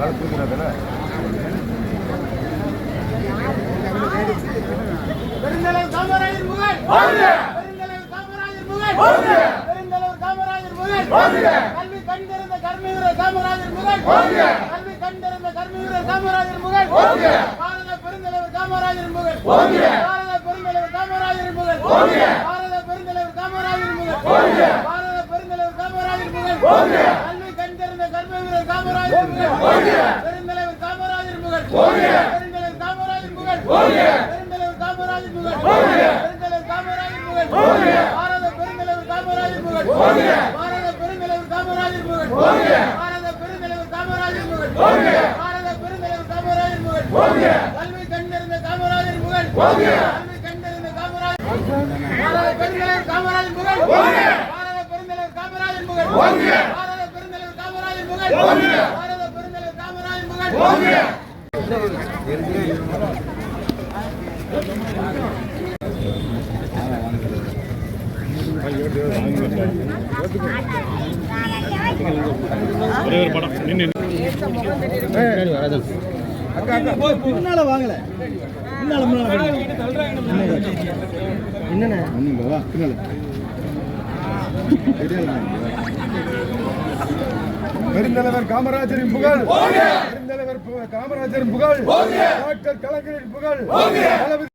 நல்லா தூக்கினாதானே பெருந்தலைவர் காமராஜர் புகழ். பெருந்தலைவர் காமராஜர் புகழ். பெருந்தலைவர் காமராஜர் புகழ். கல்வி கண்டிருந்த கர்மவீரர் காமராஜர் புகழ். கல்வி கண்டிருந்த கர்மவீரர் காமராஜர் புகழ். பாரத பெருந்தலைவர் காமராஜர் புகழ். பாரத பெருந்தலைவர் காமராஜர் புகழ். பாரத பெருந்தலைவர் காமராஜர் புகழ். பாரத பெருந்தலைவர் காமராஜர் புகழ். கல்வி கண்டிருந்த கர்மவீரர் காமராஜர் பெருந்தலைவர் காமராஜர் புகழ் ஒரே ஒரு படம் முன்னால வாங்கல முன்னால முன்னால என்னண்ணே பெருந்தலைவர் காமராஜரின் புகழ். பெருந்தலைவர் காமராஜரின் புகழ். டாக்டர் கலைஞரின் புகழ்.